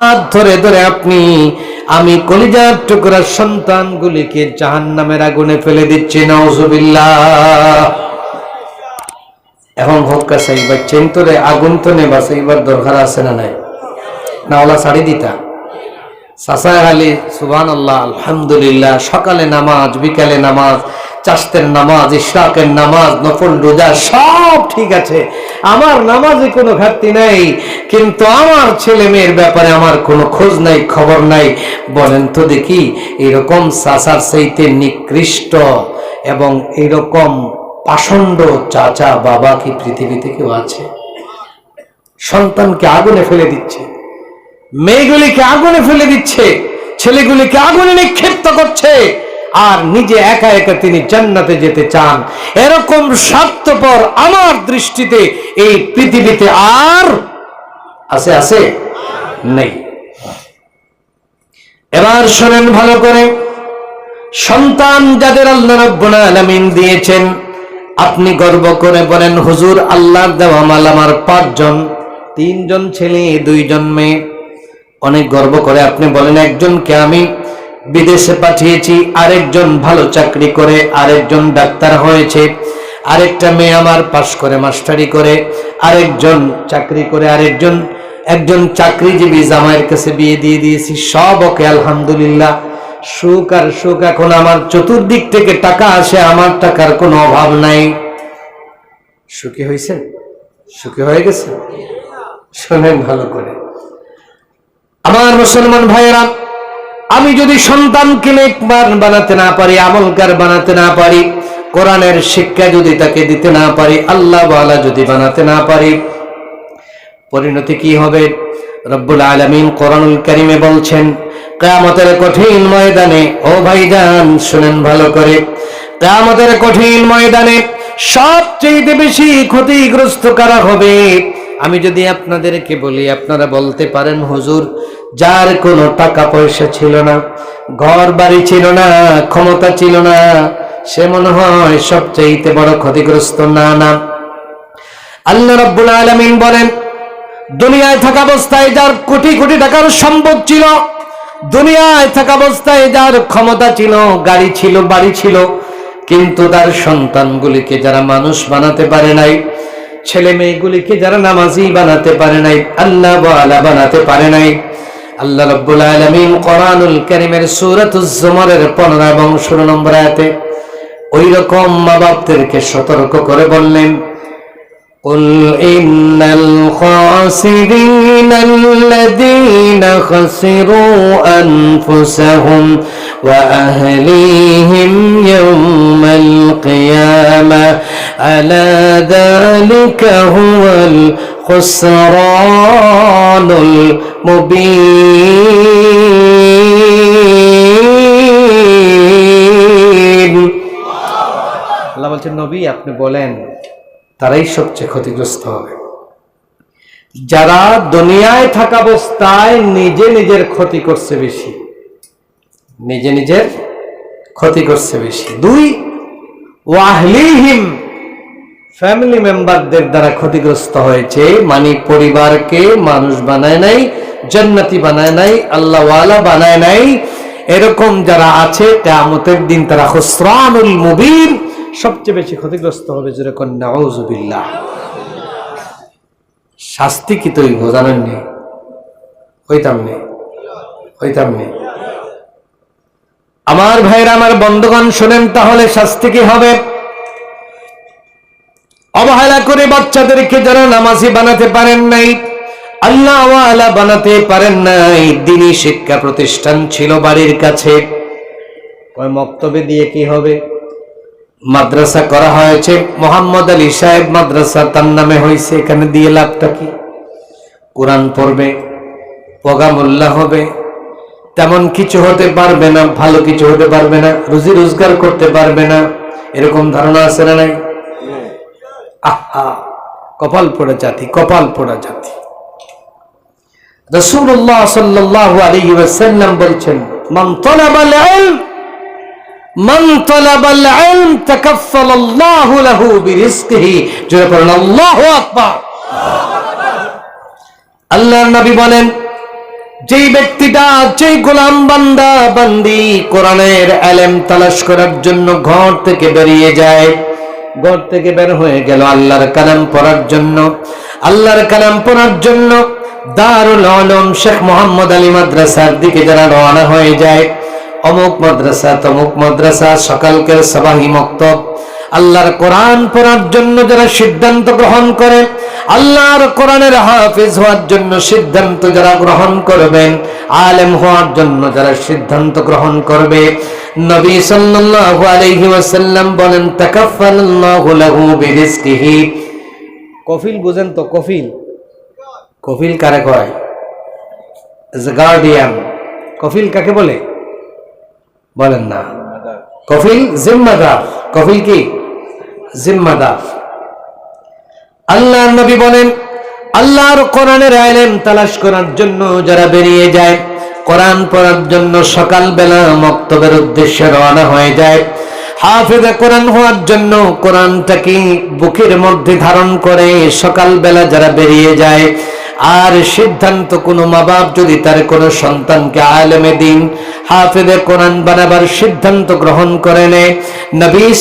হাত ধরে ধরে আপনি, আমি কলিজার টুকরার সন্তানগুলিকে জাহান নামের আগুনে ফেলে দিচ্ছি নজবিল্লা এখন ভক্কা সাইবার রে আগুন তো নেবা, সাইবার দরকার আছে না নাই? না ওলা ছাড়ি দিতা। সাসা আলী সুবান আল্লাহ আলহামদুলিল্লাহ, সকালে নামাজ, বিকালে নামাজ, চাষতের নামাজ, ইশরাকের নামাজ, নফল, রোজা, সব ঠিক আছে। আমার নামাজে কোনো ঘাটতি নাই, কিন্তু আমার ছেলে মেয়ের ব্যাপারে আমার কোনো খোঁজ নাই, খবর নাই। বলেন তো দেখি, এরকম সাসার সেইতে নিকৃষ্ট এবং এরকম পাষণ্ড চাচা বাবা কি পৃথিবীতে কেউ আছে? সন্তানকে আগুনে ফেলে দিচ্ছে। মেয়েগুলিকে আগুনে ফেলে দিচ্ছে, ছেলেগুলিকে আগুনে নিক্ষিপ্ত করছে, আর নিজে একা একা তিনি জান্নাতে যেতে চান। এরকম স্বার্থপর আমার দৃষ্টিতে এই পৃথিবীতে আর আছে আছে? নেই। এবার শোনেন ভালো করে। সন্তান যাদের আল্লাহ রব্বুল আলামিন দিয়েছেন, আপনি গর্ব করে বলেন, হুজুর, আল্লাহর দেওয়া মাল আমার পাঁচজন, তিনজন ছেলে, দুইজন মেয়ে। অনেক গর্ব করে। আপনি বলেন, একজনকে আমি বিদেশে পাঠিয়েছি, আরেকজন ভালো চাকরি করে, আরেকজন ডাক্তার হয়েছে, আরেকটা মেয়ে আমার পাশ করে, মাস্টারি করে, আরেকজন চাকরি করে, আরেকজন, একজন চাকরিজীবী জামাইয়ের কাছে বিয়ে দিয়ে দিয়েছি, সব ওকে, আলহামদুলিল্লাহ। সুখ আর সুখ এখন আমার চতুর্দিক থেকে টাকা আসে, আমার টাকার কোনো অভাব নাই। সুখী হয়েছে সুখী হয়ে গেছে শোনেন ভালো করে। আমার মুসলমান ভাইয়েরা, আমি যদি সন্তানকে নেকবার বানাতে না পারি, আমলকার বানাতে না পারি, কোরআনের শিক্ষা যদি তাকে দিতে না পারি, আল্লাহ ওয়ালা যদি বানাতে না পারি, পরিণতি কি হবে? রব্বুল আলমিন কোরআনুল করিমে বলছেন, কেয়ামতের কঠিন ময়দানে, ও ভাই ভাইজান, শুনেন ভালো করে, কেয়ামতের কঠিন ময়দানে সবচেয়ে বেশি ক্ষতিগ্রস্ত করা হবে? আমি যদি আপনাদেরকে বলি, আপনারা বলতে পারেন, হুজুর যার কোনো টাকা পয়সা ছিল না ঘর বাড়ি ছিল না, ক্ষমতা ছিল না, সে মনে হয় সবচেয়ে বড় ক্ষতিগ্রস্ত না না আল্লাহ রাব্বুল আলামিন বলেন, দুনিয়ায় থাকা অবস্থায় যার কোটি কোটি টাকার সম্পদ ছিল, দুনিয়ায় থাকা অবস্থায় যার ক্ষমতা ছিল, গাড়ি ছিল, বাড়ি ছিল, কিন্তু তার সন্তানগুলিকে যারা মানুষ বানাতে পারে নাই ছেলে মেয়েগুলিকে যারা নামাজি বানাতে পারে নাই, আল্লাহ বানাতে পারে নাই আল্লাহ রাব্বুল আলামিন কোরআনুল কারীমের সূরাতুজ জুমারের 15 এবং 16 নম্বর আয়াতে ওই রকম মা বাপদেরকে সতর্ক করে বললেন قل إن الخاسرين الذين خسروا أنفسهم وأهليهم يوم القيامة ألا ذلك هو الخسران المبين আল্লাহ বলছেন নবী আপনি বলেন তারাই সবচেয়ে ক্ষতিগ্রস্ত হবে যারা দুনিয়ায় থাকা অবস্থায় নিজে নিজের ক্ষতি করছে বেশি নিজে নিজের ক্ষতি করছে বেশি দুই ওয়াহলিহিম ফ্যামিলি মেম্বারদের দ্বারা ক্ষতিগ্রস্ত হয়েছে মানে পরিবারকে মানুষ বানায় নাই, জান্নাতি বানায় নাই, আল্লাহওয়ালা বানায় নাই। এরকম যারা আছে, কেয়ামতের দিন তারা খুসরানুল মুবিন, সবচেয়ে বেশি ক্ষতিগ্রস্ত হবে যেরকম নাউজুবিল্লাহ। শাস্তি কি তুই বোঝানোর নেই হইতাম নেই হইতাম নেই আমার ভাইরা, আমার বন্ধুগণ, শোনেন তাহলে শাস্তি কি হবে? অবহেলা করে বাচ্চাদেরকে যারা নামাজি বানাতে পারেন নাই আল্লাহ বানাতে পারেন নাই দিনী শিক্ষা প্রতিষ্ঠান ছিল বাড়ির কাছে। ওই মক্তবে দিয়ে কি হবে? মাদ্রাসা করা হয়েছে, মোহাম্মদ আলী সাহেব মাদ্রাসা তার নামে হয়েছে এখানে দিয়ে লাভটা কি? কোরআন পড়বে, পগামুল্লাহ হবে, তেমন কিছু হতে পারবে না, ভালো কিছু হতে পারবে না, রুজি রোজগার করতে পারবে না, এরকম ধারণা আছে না নাই? আহা, কপাল পোড়া জাতি, কপাল পোড়া জাতি। রসুল্লাহ আলাইহি ওয়াসাল্লাম বলছেন আল্লাহর নবী বলেন, যেই ব্যক্তিটা, যেই গোলাম বান্দা, বান্দি কোরআনের আলেম তালাশ করার জন্য ঘর থেকে বেরিয়ে যায় ঘর থেকে বের হয়ে গেল আল্লাহর কালাম পড়ার জন্য। আল্লাহর কালাম পড়ার জন্য দারুল আলম শেখ মোহাম্মদ আলী মাদ্রাসার দিকে যারা রওনা হয়ে যায়। অমুক মাদ্রাসা, তমুক মাদ্রাসা সকালকে সবাহি মক্তব। আল্লাহর কোরআন পড়ার জন্য যারা সিদ্ধান্ত গ্রহণ করে আল্লাহর কোরআনের হাফিজ হওয়ার জন্য সিদ্ধান্ত যারা গ্রহণ করবেন আলেম হওয়ার জন্য যারা সিদ্ধান্ত গ্রহণ করবে। নবী সাল্লাল্লাহু আলাইহি ওয়াসাল্লাম বলেন তাকাফফালাল্লাহু লাহু বিরিজকিহি। কফিল বুঝেন তো কফিল? কফিল কারে কয়? গার্ডিয়ান। কফিল কাকে বলে? বলেন না। কফিল জিম্মাদার। কফিল কি? জিম্মাদার। আল্লাহ নবী বলেন, আল্লাহর কোরআনের আইলেম তালাশ করার জন্য যারা বেরিয়ে যায়, কোরআন পড়ার জন্য সকালবেলা মক্তবের উদ্দেশ্যে রওনা হয়ে যায়। হাফেজা কোরআন হওয়ার জন্য কোরআনটাকে বুকের মধ্যে ধারণ করে সকালবেলা যারা বেরিয়ে যায় আর সিদ্ধান্ত কোনো মা বাপ যদি তার কোনো সন্তানকে আলেমে দিন হাফেদে কোরআন বানাবার সিদ্ধান্ত গ্রহণ করে নেয় নবী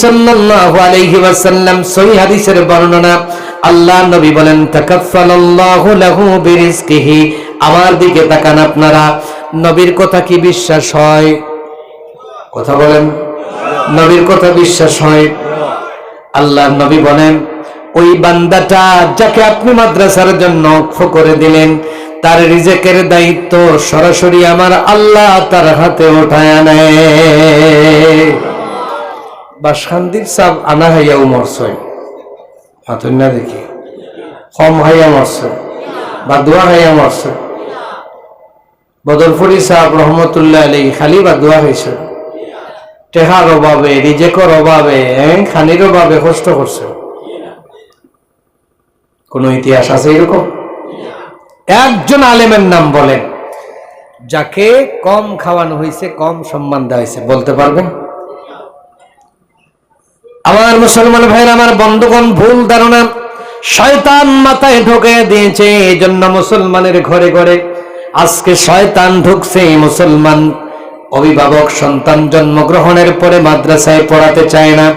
হাদিসের বর্ণনা, আল্লাহ নবী বলেন লাহু আমার দিকে তাকান আপনারা, নবীর কথা কি বিশ্বাস হয়? কথা বলেন। নবীর কথা বিশ্বাস হয়? আল্লাহ নবী বলেন ওই বান্দাটা যাকে আপনি মাদ্রাসার জন্য অক্ষ করে দিলেন তার রিজেকের দায়িত্ব সরাসরি আমার আল্লাহ তার হাতে ওঠায় নেয়। বা শান্তির সাপ আনা হাইয়াও মরছয় হাতুন না দেখি। কম হাইয়া মরছে বা দোয়া হাইয়া মরছে বদরফুরি সাহেব রহমতুল্লাহ আলী খালি বা দোয়া হয়েছে টেহার অভাবে রিজেকর অভাবে হ্যাঁ, খানির অভাবে কষ্ট করছে। কোন ইতিহাস আছে এরকম? একজন আলেমের নাম বলেন, যাকে কম খাওয়ানো হয়েছে, কম সম্মান দেওয়া হয়েছে, বলতে পারবেন? আমার মুসলমান ভাইয়ের, আমার বন্ধুগণ, ভুল ধারণা শয়তান মাথায় ঢোকে দিয়েছে এই জন্য মুসলমানের ঘরে ঘরে আজকে শয়তান ঢুকছে মুসলমান অভিভাবক সন্তান জন্মগ্রহণের পরে মাদ্রাসায় পড়াতে চায় না।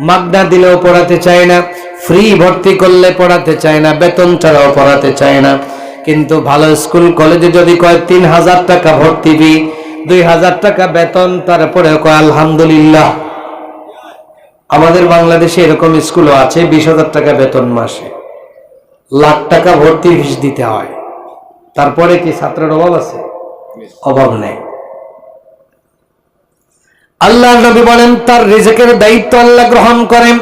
মাগনা দিলেও পড়াতে চায় না ফ্রি ভর্তি করলে পড়াতে চায় না, বেতন ছাড়াও পড়াতে চায় না। কিন্তু ভালো স্কুল কলেজে যদি কয়, তিন হাজার টাকা ভর্তি ফি দুই হাজার টাকা বেতন তারপরে কয়, আলহামদুলিল্লাহ। আমাদের বাংলাদেশে এরকম স্কুলও আছে, বিশ হাজার টাকা বেতন মাসে। লাখ টাকা ভর্তি ফিস দিতে হয়। তারপরে কি ছাত্রের অভাব আছে? অভাব নেই। আল্লাহ নবী বলেন, তার রিজেকের দায়িত্ব আল্লাহ গ্রহণ করেন।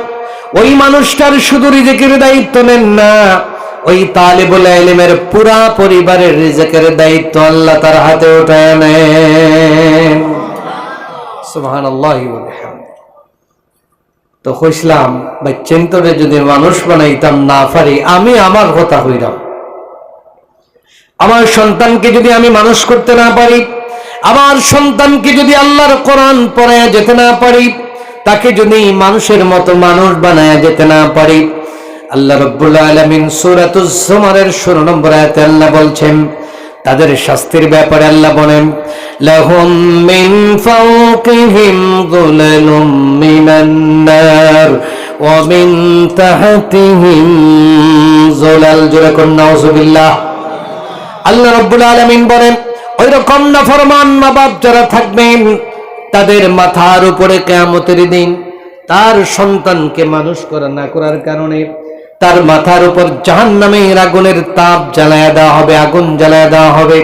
ওই মানুষটার শুধু রিজেকের দায়িত্ব নেন না, ওই তালিবুল ইলমের পুরা পরিবারের রিজেকের দায়িত্ব আল্লাহ তার হাতে উঠায় নেন। তো কইসলাম বা চিন্তনে যদি মানুষ বানাইতাম না পারি, আমি আমার কথা হইলাম আমার সন্তানকে যদি আমি মানুষ করতে না পারি আমার সন্তানকে যদি আল্লাহর কোরআন পড়ে যেতে না পারি, তাকে যদি মানুষের মতো মানুষ বানায় যেতে না পারি। আল্লাহ রব্বুল 16 নম্বর আয়াতে আল্লাহ বলছেন, তাদের শাস্তির ব্যাপারে আল্লাহ বলেন, লাহুম মিন ফাওকিহিম যুলালুম মিনান নার, ওয়া মিন তাহতিহিম যুলাল আল্লাহ রব্বুল আলামিন বলেন ওই রকম নাফরমান মা বাপ যারা থাকবেন, তাদের মাথার উপরে কেয়ামতের দিন তার সন্তানকে মানুষ করা না করার কারণে তার মাথার উপর জাহান নামের আগুনের তাপ জ্বালায় দেওয়া হবে, আগুন জ্বালায় দেওয়া হবে।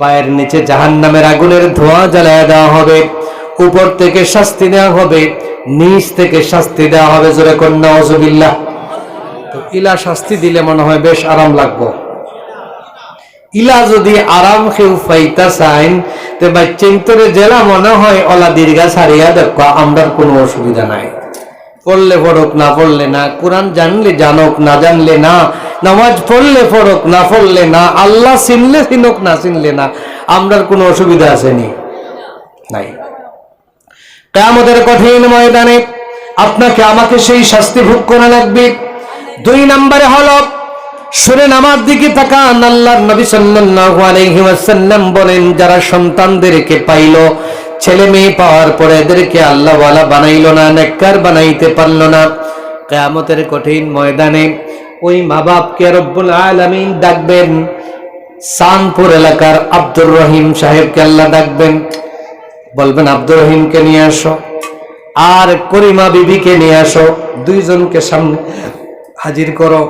পায়ের নিচে জাহান নামের আগুনের ধোঁয়া জ্বালায় দেওয়া হবে। উপর থেকে শাস্তি দেওয়া হবে, নিচ থেকে শাস্তি দেওয়া হবে, জোরে কন্যা অজবিল্লাহ তো ইলা শাস্তি দিলে মনে হয় বেশ আরাম লাগবো। ইলা যদি আরাম খেউ পাইতা চাইন তে বাচ্চেন্তরে জেলা মনে হয়, অলা দীর্ঘা সারিয়া দেখো, আমরার কোনো অসুবিধা নাই। পড়লে পড়ক না পড়লে না, কোরআন জানলে জানক না জানলে না, নামাজ পড়লে পড়ক না পড়লে না, আল্লাহ চিনলে চিনক না চিনলে না, আমরার কোনো অসুবিধা আসেনি নাই। কেমতের কঠিন ময়দানে আপনাকে আমাকে সেই শাস্তি ভোগ করা লাগবে। দুই নম্বরে হলো শুনেন আমার দিকে তাকান, আল্লাহর নবী সাল্লাল্লাহু আলাইহি ওয়াসাল্লাম বলেন, যারা সন্তানদেরকে পাইলো, ছেলে মেয়ে পাওয়ার পরে এদেরকে আল্লাহ ওয়ালা বানাইলো না, নেককার বানাইতে পারল না। কিয়ামতের কঠিন ময়দানে ওই মা বাপকে রব্বুল আলামিন ডাকবেন। সানপুর এলাকার আব্দুর রহিম সাহেবকে আল্লাহ ডাকবেন। বলবেন, আব্দুর রহিমকে নিয়ে আসো আর করিমা বিবিকে নিয়ে আসো। দুইজনকে সামনে হাজির করো।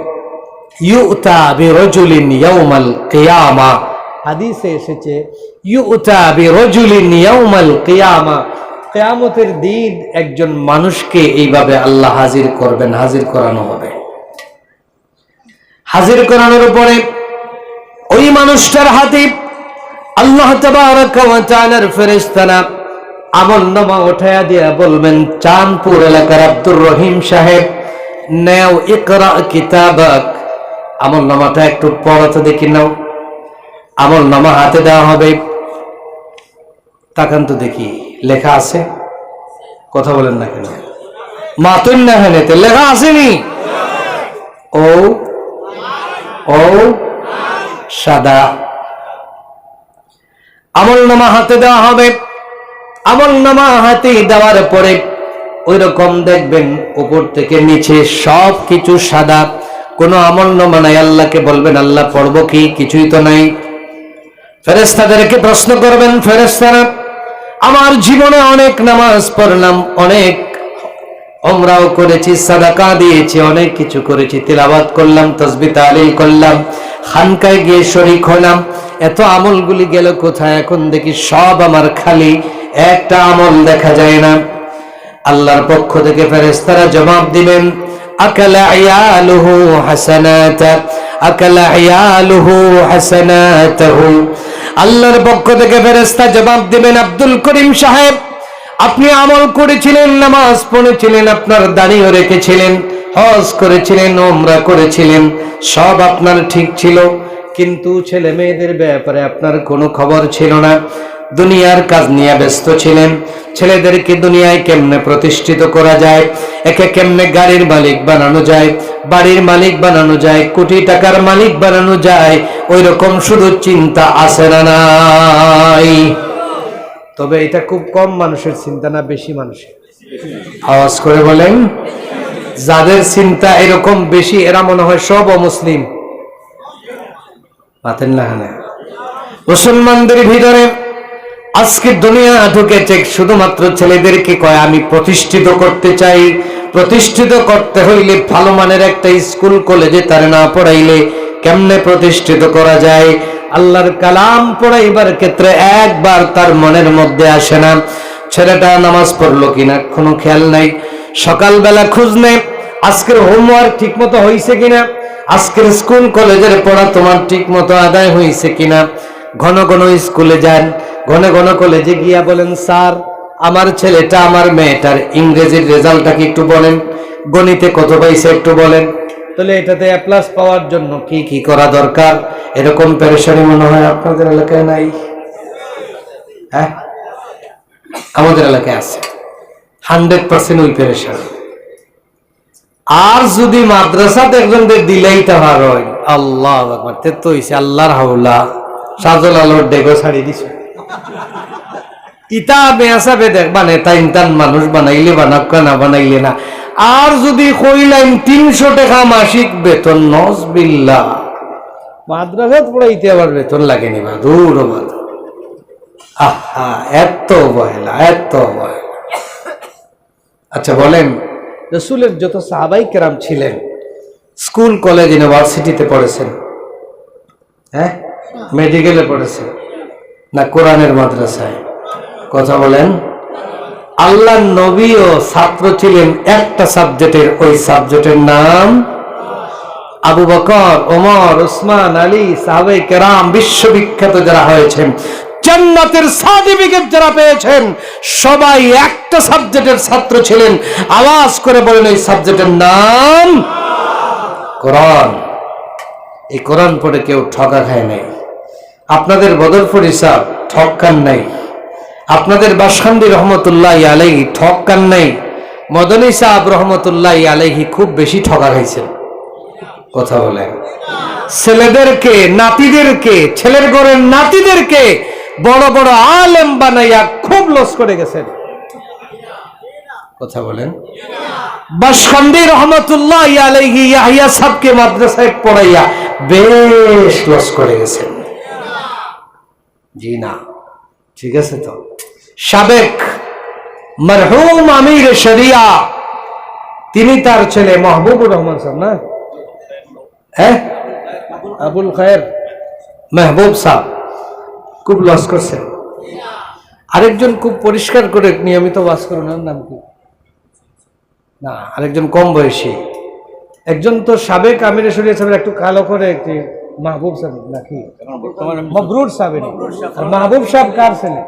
কিয়ামতের দিন একজন মানুষকে এইভাবে আল্লাহ হাজির করবেন, হাজির করানো হবে। হাজির করানোর ওই মানুষটার হাতে আল্লাহ দিয়া বলবেন এলাকার আব্দুর রহিম সাহেব আমল নামাটা একটু পড়াতে দেখি নাও। আমল নামা হাতে দেওয়া হবে, তাকান তো দেখি, লেখা আছে? কথা বলেন না কেন? মাতুন না হেনেতে লেখা আসেনি ও ও সাদা। আমল নামা হাতে দেওয়া হবে। আমল নামা হাতে দেওয়ার পরে ওই রকম দেখবেন, উপর থেকে নিচে সব কিছু সাদা। কোনো আমল নামা নাই, আল্লাহকে বলবেন, আল্লাহ, পড়ব কি? কিছুই তো নাই। ফেরেস্তাদেরকে প্রশ্ন করবেন ফেরেস্তারা আমার জীবনে অনেক নামাজ পড়লাম, অনেক আমরাও করেছি, সাদাকা দিয়েছি, অনেক কিছু করেছি তিলাবাত করলাম, তসবি তালিল করলাম, খানকায় গিয়ে শরিক হলাম। এত আমলগুলি গেল কোথায়? এখন দেখি সব আমার খালি, একটা আমল দেখা যায় না। আল্লাহর পক্ষ থেকে ফেরেশতারা জবাব দিবেন আকালা ইয়ালুহু হাসানাত আকালা ইয়ালুহু হাসানাতাহু আল্লাহর পক্ষ থেকে ফেরেশতা জবাব দিবেন, আব্দুল করিম সাহেব, আপনি আমল করেছিলেন, নামাজ পড়েছিলেন, আপনার দাঁড়িয়ে রেখেছিলেন, হজ করেছিলেন ওমরা করেছিলেন, সব আপনার ঠিক ছিল। কিন্তু ছেলে মেয়েদের ব্যাপারে আপনার কোনো খবর ছিল না। দুনিয়ার কাজ নিয়ে ব্যস্ত ছিলেন। ছেলেদেরকে দুনিয়ায় কেমনে প্রতিষ্ঠিত করা যায়? একে কেমনে গাড়ির মালিক বানানো যায়? বাড়ির মালিক বানানো যায়? কোটি টাকার মালিক বানানো যায়? ওই রকম শুধু চিন্তা আসে না নাই। তবে এটা খুব কম মানুষের চিন্তা না বেশি মানুষের। আওয়াজ করে বলেন, যাদের চিন্তা এরকম বেশি, এরা মনে হয় সব অমুসলিম। পাতেন না মুসলমানদের ভিতরে আজকে দুনিয়া ঢুকেছে, শুধুমাত্র ছেলেদেরকে কয়, আমি প্রতিষ্ঠিত করতে চাই। প্রতিষ্ঠিত করতে হইলে ভালো মানের একটা স্কুল, কলেজে তার না পড়াইলে কেমনে প্রতিষ্ঠিত করা যায়? আল্লাহর কালাম পড়াইবার ক্ষেত্রে একবার তার মনের মধ্যে আসে না। ছেলেটা নামাজ পড়ল কিনা কোনো খেয়াল নাই। সকালবেলা খুঁজ নেই আজকের হোমওয়ার্ক ঠিক মতো হয়েছে কিনা? আজকের স্কুল, কলেজের পড়া তোমার ঠিক মতো আদায় হয়েছে কিনা? ঘন ঘন স্কুলে যান ঘন ঘন কলেজে গিয়া বলেন, স্যার, আমার ছেলেটা, আমার মেয়েটার ইংরেজির রেজাল্টটা কি একটু বলেন? গণিতে কত পাইছে একটু বলেন? তাহলে এটাতে প্লাস পাওয়ার জন্য কি কি করা দরকার? এরকম পেরেশানি মনে হয় আপনাদের এলাকায় নাই? হ্যাঁ? আমাদের এলাকায় আছে। হান্ড্রেড পার্সেন্ট ওই পেরেশানি। আর যদি মাদ্রাসাতে একজনদের দিলেই তাহার হয়। আল্লাহ তে হইছে, আল্লাহর হাওলা। সাজল আলোর ডেগো ছাড়ি দিছে। ইতা দেখ মানে তাইন তান মানুষ বানাইলে না বানাইলে না। আর যদি কইলাম তিনশো টাকা মাসিক বেতন মাদ্রাসাত পড়াইতে আবার বেতন দূর আহা, এত এত আচ্ছা বলেন, রসুলের যত সাহাবাই কেরাম ছিলেন, স্কুল, কলেজ, ইউনিভার্সিটিতে পড়েছেন? হ্যাঁ? মেডিকেলে পড়েছেন? না কোরআনের মাদ্রাসায়? কথা বলেন। আল্লাহ নবীও ছাত্র ছিলেন একটা সাবজেক্টের। ওই সাবজেক্টের নাম আবু বকর, ওমর, উসমান, আলী সাহাবে কেরাম, বিশ্ববিখ্যাত যারা হয়েছেন, জান্নাতের সার্টিফিকেট যারা পেয়েছেন, সবাই একটা সাবজেক্টের ছাত্র ছিলেন। আওয়াজ করে বলেন এই সাবজেক্টের নাম কোরআন। এই কোরআন পড়ে কেউ ঠকা খায় নাই। আপনাদের বদরপুর হিসাব ঠকান নাই। আপনাদের বাসখান্দি রহমতুল্লাহ আলাইহি ঠকান নাই। মদনী সাহাব রহমতুল্লাহ আলাইহি খুব বেশি ঠকা খাইছেন। কথা বলেন। ছেলেদেরকে, নাতিদেরকে, ছেলের ঘরের নাতিদেরকে বড় বড় আলেম বানাইয়া খুব লস করে গেছেন। কথা বলেন। বাসখান্দি রহমতুল্লাহ আলাইহি ইয়াহিয়া সাহকে মাদ্রাসায় পড়াইয়া বেশ লস করে গেছেন। জি না। ঠিক আছে তো। সাবেক মরহুম আমির শরিয়া, তিনি তার ছেলে মাহবুবুর রহমান সাহেব না? হ্যাঁ? আবুল খায়ের মেহবুব সাহ খুব লস করছেন আরেকজন খুব পরিষ্কার করে নিয়মিত বাস করেন নাম কি? না, আরেকজন কম বয়সী। একজন তো সাবেক আমির শরিয়া সাহেবের একটু কালো করে একটি মাহবুব সাহেব নাকি? মবরুর সাহেব আর মাহবুব সাহেব কার ছেলে?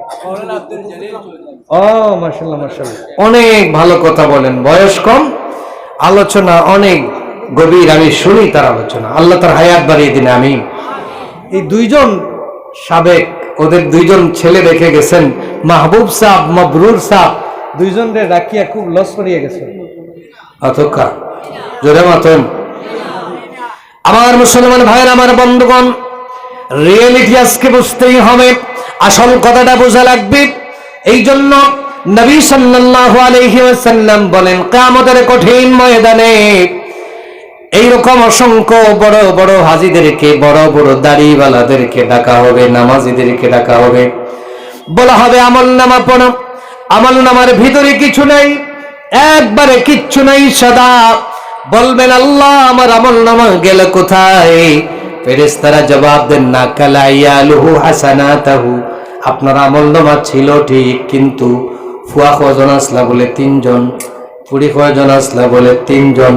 ও মার্শাল্লাহ মার্শাল্লাহ অনেক ভালো কথা বলেন বয়স কম। আলোচনা অনেক গভীর আমি শুনি তার আলোচনা। আল্লাহ তার হায়াত বাড়িয়ে দিন আমি এই দুইজন সাবেক ওদের দুইজন ছেলে রেখে গেছেন মাহবুব সাহ মবরুর সাহ দুইজন রে রাখিয়া খুব লস করিয়ে গেছেন। অতকা জোরে মাতন। আমার মুসলমান ভাইয়ের, আমার বন্ধুগণ রিয়েলিটি আজকে বুঝতেই হবে, আসল কথাটা বোঝা লাগবে। এই জন্য নবী সাল্লাল্লাহু আলাইহি ওয়াসাল্লাম বলেন, কিয়ামতের কঠিন ময়দানে এইরকম অসংখ্য বড় বড় হাজিদেরকে, বড় বড় দাড়িওয়ালাদেরকে ডাকা হবে, নামাজিদেরকে ডাকা হবে। বলা হবে, আমল নামা পড়ো, আমল নামার ভিতরে কিছু নাই, একবারে কিচ্ছু নাই, সদা বলবেন, আল্লাহ, আমার আমল নামা গেল কোথায়? ফেরেশতারা জবাব দেন, না, কালাইয়ালুহু হাসানাতাহু। আপনার আমল নামা ছিল ঠিক, কিন্তু ফুয়া কজন আসলা বলে তিনজন পুরি কয়জন আসলা বলে তিনজন।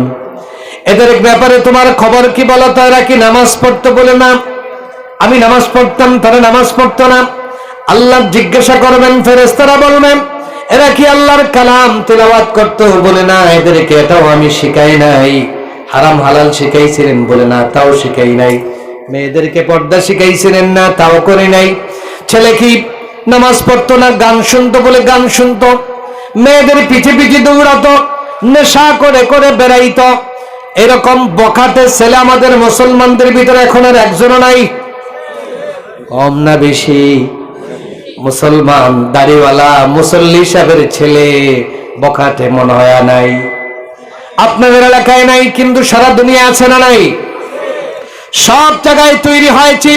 এদের এক ব্যাপারে তোমার খবর কি বলো তারা কি নামাজ পড়তে বলে না? আমি নামাজ পড়তাম, তারা নামাজ পড়তো না। আল্লাহ জিজ্ঞাসা করবেন ফেরেস্তারা বলবেন এরা কি আল্লাহর কালাম তেলাওয়াত করতো? বলে না, এদেরকে এটাও আমি শিখাই নাই। হারাম হালাল শিখাইছিলেন, বলে না, তাও শিখাই নাই। মেয়েদেরকে পর্দা শিখাইছিলেন না, তাও করে নাই। ছেলে কি নামাজ পড়তো না, গান শুনতো বলে গান শুনতো? মেয়েদের পিছে পিছে দৌড়াতো, নেশা করে করে বেড়াইতো। এরকম বখাটে ছেলে আমাদের মুসলমানদের ভিতরে এখন আর একজনও নাই। কম না বেশি। মুসলমান দাড়িওয়ালা মুসল্লি সাহেবের ছেলে, বখাটে মনে হয় নাই। আপনাদের এলাকায় নাই, কিন্তু সারা দুনিয়া আছে না নাই? সব জায়গায় তৈরি হয়েছে।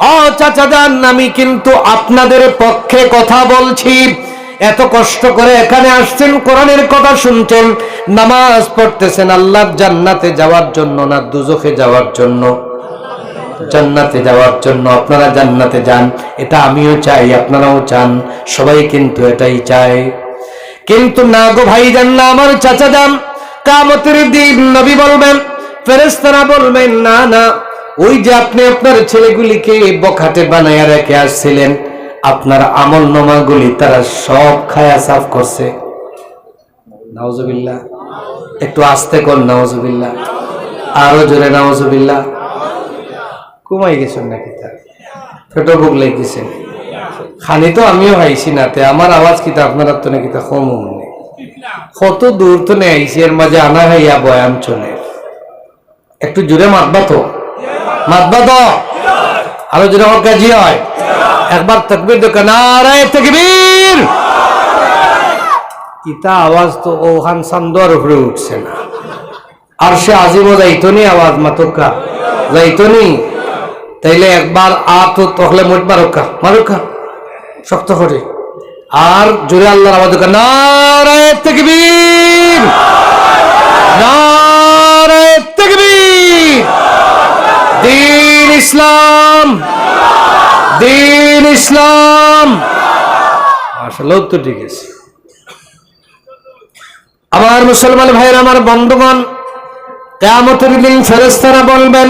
ও চাচা যান, আমি কিন্তু আপনাদের পক্ষে কথা বলছি। এত কষ্ট করে এখানে আসছেন, কোরআনের কথা শুনছেন, নামাজ পড়তেছেন, আল্লাহ জান্নাতে যাওয়ার জন্য না, দুজখে যাওয়ার জন্য। জান্নাতে যাওয়ার জন্য আপনারা জান্নাতে যান। এটা আমিও চাই, আপনারাও চান। সবাই কিন্তু এটাই চায়। কিন্তু না গো ভাই যান না আমার চাচা যান। কামতের দিন নবী বলবেন ফেরেস্তারা বলবেন, না না, ওই যে আপনি আপনার ছেলেগুলিকে বখাটে বানাইয়া রেখে আসছিলেন, আপনার আমল নমাগুলি তারা সব খায়া সাফ করছে। নাওজবিল্লা একটু আস্তে কর নাওজবিল্লা আরও জোরে নাওজবিল্লা কমাই গেছেন নাকি তার? ফেটো বুক লেগেছেন খালি তো আমিও হাইছি না তে, আমার আওয়াজ কিতা আপনার তো নাকি তা কম মনে? কত দূর তো নেই আইছি, এর মাঝে আনা হাইয়া বয়াম চলে। একটু জোরে মাতবা তো। মাতবা তো। আরও জোরে আমার কাজী হয়। একবার তকবির দোকান নারায় তকবীর। ইতা আওয়াজ তো ওখান সান্দর উপরে উঠছে না। আর সে আজিমও যাইতো নি আওয়াজ মাতকা? যাইতো নি? তাইলে একবার আ তো তহলে মোট মারুকা মারুকা শক্ত করে। আর জোরে আল্লাহর আওয়াজ তকবীর। দিন ইসলাম দিন ইসলাম। আসলে তো ঠিক আছে আমার মুসলমান ভাইয়ের, আমার বন্ধুগণ, কেয়ামতের দিন ফেরেস্তারা বলবেন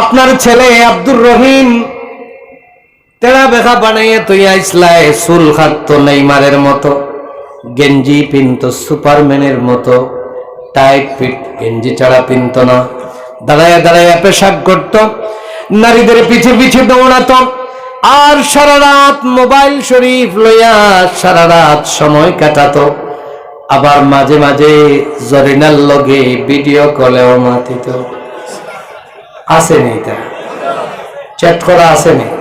আপনার ছেলে আব্দুর রহিম। তেরা বেখা বানাইয়ে তুই আইসলায় চুল খাটতো নেইমারের মতো, গেঞ্জি পিনত সুপারম্যানের মতো, টাইট ফিট গেঞ্জি ছাড়া পিনত না। দাঁড়ায় দাঁড়ায় পেশাব করত, নারীদের পিছে পিছে দৌড়াতো, আর সারা রাত মোবাইল শরীফ লইয়া সারা রাত সময় কাটাতো। আবার মাঝে মাঝে জরিনার লগে ভিডিও কলেও মাতিত। আসেনি এটা। চ্যাট করা আসেনি।